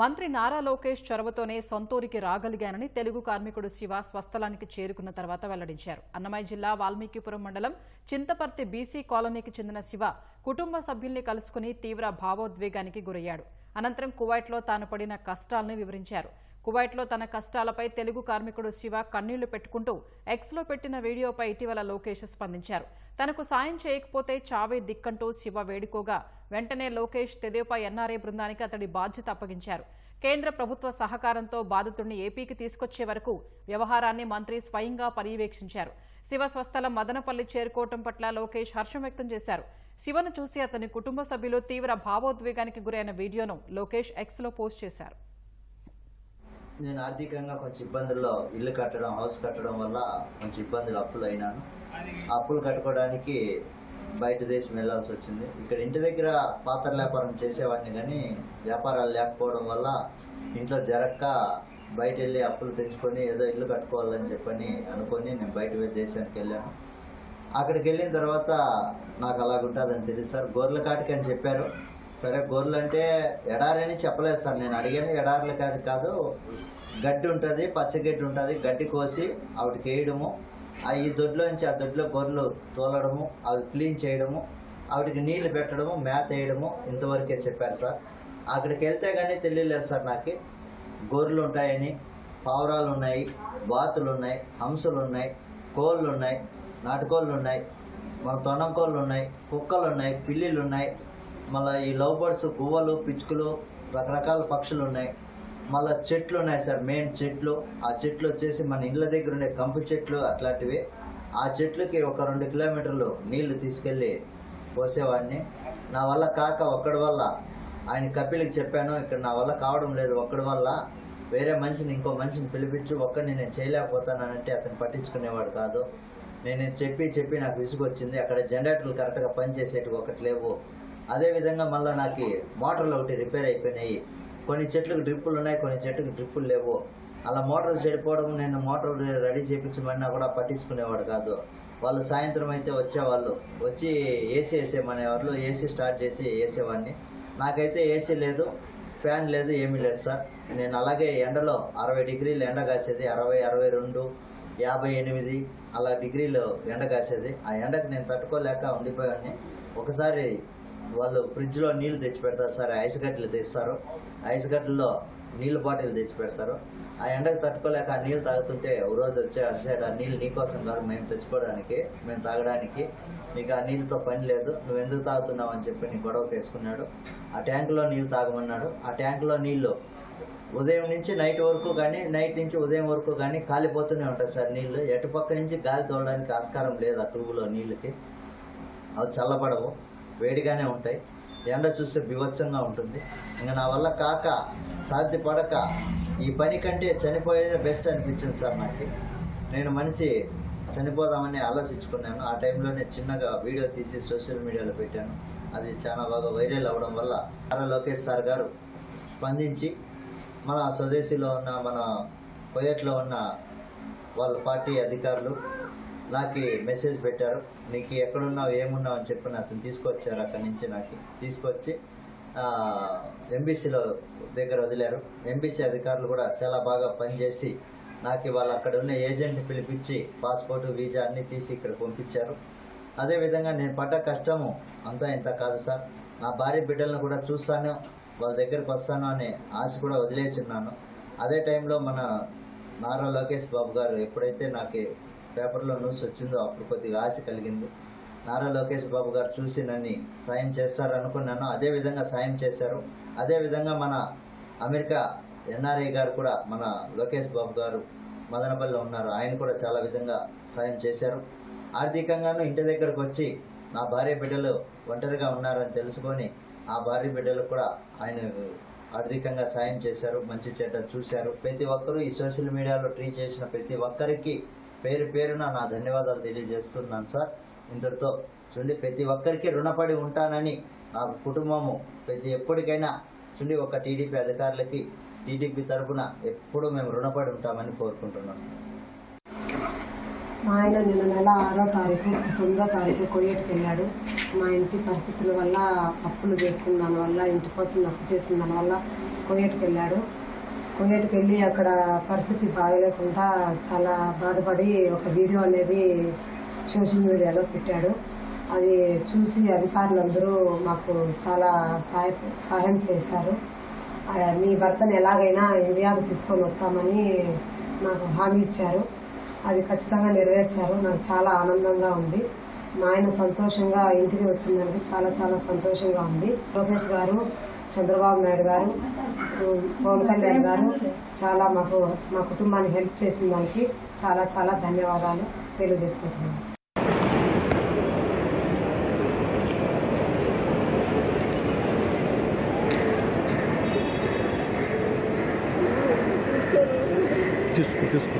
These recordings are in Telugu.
మంత్రి నారా లోకేష్ చొరవతోనే సొంతూరికి రాగలిగానని తెలుగు కార్మికుడు శివ స్వస్థలానికి చేరుకున్న తర్వాత వెల్లడించారు. అన్నమయ్య జిల్లా వాల్మీకిపురం మండలం చింతపర్తి బీసీ కాలనీకి చెందిన శివ కుటుంబ సభ్యుల్ని కలుసుకుని తీవ్ర భావోద్వేగానికి గురయ్యాడు. అనంతరం కువైట్లో తాను పడిన కష్టాలను వివరించారు. కువైట్లో తన కష్టాలపై తెలుగు కార్మికుడు శివ కన్నీళ్ళు పెట్టుకుంటూ ఎక్స్లో పెట్టిన వీడియోపై ఇటీవల లోకేష్ స్పందించారు. తనకు సాయం చేయకపోతే చావే దిక్కంటూ శివ వేడుకోగా వెంటనే లోకేష్ తెదేపా ఎన్ఆర్ఏ బృందానికి అతడి బాధ్యత అప్పగించారు. కేంద్ర ప్రభుత్వ సహకారంతో బాధితుడిని ఏపీకి తీసుకొచ్చే వరకు వ్యవహారాన్ని మంత్రి స్వయంగా పర్యవేక్షించారు. శివ స్వస్థలం మదనపల్లి చేరుకోవటం పట్ల లోకేష్ హర్షం వ్యక్తం చేశారు. శివను చూసి అతని కుటుంబ సభ్యులు తీవ్ర భావోద్వేగానికి గురైన వీడియోను లోకేష్ ఎక్స్లో పోస్ట్ చేశారు. నేను ఆర్థికంగా కొంచెం ఇబ్బందుల్లో ఇల్లు కట్టడం హౌస్ కట్టడం వల్ల కొంచెం ఇబ్బందులు అప్పులు అయినాను. అప్పులు కట్టుకోవడానికి బయట దేశం వెళ్ళాల్సి వచ్చింది. ఇక్కడ ఇంటి దగ్గర పాత్ర వ్యాపారం చేసేవాడిని కానీ వ్యాపారాలు లేకపోవడం వల్ల ఇంట్లో జరక్క బయట వెళ్ళి అప్పులు తెచ్చుకొని ఏదో ఇల్లు కట్టుకోవాలని చెప్పని అనుకొని నేను బయట దేశానికి వెళ్ళాను. అక్కడికి వెళ్ళిన తర్వాత నాకు అలాగుంటుందని తెలియదు సార్. గొర్రెల అని చెప్పారు. సరే గొర్రెలు అంటే ఎడారని చెప్పలేదు సార్. నేను అడిగాను ఎడారుల కాదు కాదు. గడ్డి ఉంటుంది పచ్చగడ్డి ఉంటుంది గడ్డి కోసి ఆవిడకి వేయడము. ఆ ఈ దొడ్లో నుంచి ఆ దొడ్లో గొర్రెలు తోలడము అవి క్లీన్ చేయడము ఆవిడకి నీళ్ళు పెట్టడము మేత వేయడము ఇంతవరకే చెప్పారు సార్. అక్కడికి వెళ్తే కానీ తెలియలేదు సార్ నాకు. గొర్రెలు ఉంటాయని పావురాలు ఉన్నాయి బాతులు ఉన్నాయి హంసలు ఉన్నాయి కోళ్ళు ఉన్నాయి నాటుకోళ్ళు ఉన్నాయి మన తొండం కోళ్ళు ఉన్నాయి కుక్కలు ఉన్నాయి పిల్లిలు ఉన్నాయి. మళ్ళీ ఈ లవ్ బర్డ్స్ గువ్వలు పిచ్చుకలు రకరకాల పక్షులు ఉన్నాయి. మళ్ళీ చెట్లు ఉన్నాయి సార్ మెయిన్ చెట్లు. ఆ చెట్లు వచ్చేసి మన ఇళ్ళ దగ్గర ఉండే కంపు చెట్లు అట్లాంటివి. ఆ చెట్లకి ఒక రెండు కిలోమీటర్లు నీళ్ళు తీసుకెళ్ళి పోసేవాడిని. నా వల్ల కాక ఒక్కడి వల్ల. ఆయన కపిలకి చెప్పాను ఇక్కడ నా వల్ల కావడం లేదు ఒక్కడి వల్ల. వేరే మనిషిని ఇంకో మనిషిని పిలిపించి ఒక్కడిని నేను చేయలేకపోతానంటే అతను పట్టించుకునేవాడు కాదు. నేను చెప్పి చెప్పి నాకు విసుగు వచ్చింది అక్కడ జనరేటర్లు కరెక్ట్గా పనిచేసేటివి ఒకటి లేవు. అదేవిధంగా మళ్ళీ నాకు మోటార్లు ఒకటి రిపేర్ అయిపోయినాయి. కొన్ని చెట్లకు డ్రిప్పులు ఉన్నాయి కొన్ని చెట్లకు డ్రిప్పులు లేవు. అలా మోటార్లు చెడిపోవడం నేను మోటార్ రెడీ చేయించమన్నా కూడా పట్టించుకునేవాడు కాదు. వాళ్ళు సాయంత్రం అయితే వచ్చేవాళ్ళు. వచ్చి ఏసీ వేసేయమనేవాళ్ళు ఏసీ స్టార్ట్ చేసి వేసేవాడిని. నాకైతే ఏసీ లేదు ఫ్యాన్ లేదు ఏమీ లేదు సార్. నేను అలాగే ఎండలో అరవై డిగ్రీలు ఎండ కాసేది అరవై అరవై రెండు యాభై ఎనిమిది అలా డిగ్రీలు ఎండ కాసేది. ఆ ఎండకు నేను తట్టుకోలేక ఉండిపోయాన్ని ఒకసారి వాళ్ళు ఫ్రిడ్జ్లో నీళ్ళు తెచ్చి పెడతారు సార్ ఐస్ గడ్డలు తెస్తారు. ఐస్ గడ్డల్లో నీళ్ళు బాటిల్ తెచ్చి పెడతారు ఆ ఎండకు తట్టుకోలేక ఆ నీళ్ళు తాగుతుంటే ఓ రోజు వచ్చే అరిసాడు ఆ నీళ్ళు నీకోసం కాదు మేము తెచ్చుకోవడానికి మేము తాగడానికి నీకు ఆ నీళ్ళతో పని లేదు నువ్వు ఎందుకు తాగుతున్నావు? అని చెప్పి నీ గొడవ వేసుకున్నాడు. ఆ ట్యాంకులో నీళ్ళు తాగమన్నాడు. ఆ ట్యాంకులో నీళ్ళు ఉదయం నుంచి నైట్ వరకు కానీ నైట్ నుంచి ఉదయం వరకు కానీ కాలిపోతూనే ఉంటుంది సార్ నీళ్ళు. ఎటుపక్క నుంచి గాలి తోలడానికి ఆస్కారం లేదు ఆ ట్యూబ్లో నీళ్ళకి. అవి చల్లబడవు. వేడిగానే ఉంటాయి. ఎండ చూస్తే బివచ్చంగా ఉంటుంది. ఇంకా నా వల్ల కాక సాధ్యపడక ఈ పని కంటే చనిపోయేదే బెస్ట్ అనిపించింది సార్ నాకు. నేను మనిషి చనిపోదామని ఆలోచించుకున్నాను. ఆ టైంలోనే చిన్నగా వీడియో తీసి సోషల్ మీడియాలో పెట్టాను. అది చాలా బాగా వైరల్ అవ్వడం వల్ల నారా లోకేష్ సార్ గారు స్పందించి మన స్వదేశీలో ఉన్న మన కొయట్లో ఉన్న వాళ్ళ పార్టీ అధికారులు నాకు మెసేజ్ పెట్టారు. నీకు ఎక్కడున్నావు ఏమున్నావు అని చెప్పి అతను తీసుకొచ్చారు అక్కడి నుంచి నాకు. తీసుకొచ్చి ఎంబీసీలో దగ్గర వదిలారు. ఎంబీసీ అధికారులు కూడా చాలా బాగా పనిచేసి నాకు వాళ్ళు అక్కడ ఉన్న ఏజెంట్ని పిలిపించి పాస్పోర్టు వీసా అన్నీ తీసి ఇక్కడ పంపించారు. అదేవిధంగా నేను పడ్డ కష్టము అంతా ఇంత కాదు సార్. నా భార్య బిడ్డలను కూడా చూస్తాను వాళ్ళ దగ్గరికి వస్తాను అనే ఆశ కూడా వదిలేసి ఉన్నాను. అదే టైంలో మన నారా లోకేష్ బాబు గారు ఎప్పుడైతే నాకు పేపర్లో న్యూస్ వచ్చిందో అప్పుడు కొద్దిగా ఆశ కలిగింది. నారా లోకేష్ బాబు గారు చూసి నన్ను సాయం చేస్తారు అనుకున్నాను అదే విధంగా సాయం చేశారు. అదే విధంగా మన అమెరికా ఎన్ఆర్ఐ గారు కూడా మన లోకేష్ బాబు గారు మదనపల్లిలో ఉన్నారు. ఆయన కూడా చాలా విధంగా సాయం చేశారు. ఆర్థికంగాను ఇంటి దగ్గరకు వచ్చి నా భార్య బిడ్డలు ఒంటరిగా ఉన్నారని తెలుసుకొని ఆ భార్య బిడ్డలు కూడా ఆయన ఆర్థికంగా సాయం చేశారు. మంచి చెడ్డ చూశారు. ప్రతి ఒక్కరూ ఈ సోషల్ మీడియాలో ట్రీట్ చేసిన ప్రతి ఒక్కరికి పేరు పేరున నా ధన్యవాదాలు తెలియజేస్తున్నాను సార్. ఇంతటితో చూడండి ప్రతి ఒక్కరికి రుణపడి ఉంటానని నా కుటుంబము ప్రతి ఎప్పటికైనా చూడండి ఒక టీడీపీ అధికారులకి టీడీపీ తరఫున ఎప్పుడూ మేము రుణపడి ఉంటామని కోరుకుంటున్నాం సార్. మా ఆయన నిన్న నెల ఆరో తారీఖు తొమ్మిదో తారీఖు కొయ్యటికి వెళ్ళాడు. మా ఇంటి పరిస్థితుల వల్ల అప్పులు చేసుకున్న దానివల్ల ఇంటి కోసం అప్పు చేసిన దానివల్ల కొయ్యటికి వెళ్ళాడు. కొయ్యేటికి వెళ్ళి అక్కడ పరిస్థితి బాగలేకుండా చాలా బాధపడి ఒక వీడియో అనేది సోషల్ మీడియాలో పెట్టాడు. అది చూసి అధికారులందరూ మాకు చాలా సహాయ సహాయం చేశారు. మీ భర్తను ఎలాగైనా ఇండియాకు తీసుకొని వస్తామని నాకు హామీ ఇచ్చారు. అది ఖచ్చితంగా నెరవేర్చారు. నాకు చాలా ఆనందంగా ఉంది. మా ఆయన సంతోషంగా ఇంటికి వచ్చిందంటే చాలా చాలా సంతోషంగా ఉంది. లోకేష్ గారు చంద్రబాబు నాయుడు గారు పవన్ కళ్యాణ్ గారు చాలా మాకు మా కుటుంబానికి హెల్ప్ చేసిన దానికి చాలా చాలా ధన్యవాదాలు తెలియజేసుకుంటున్నాను. తీసుకో తీసుకో.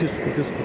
తీసుకో తీసుకో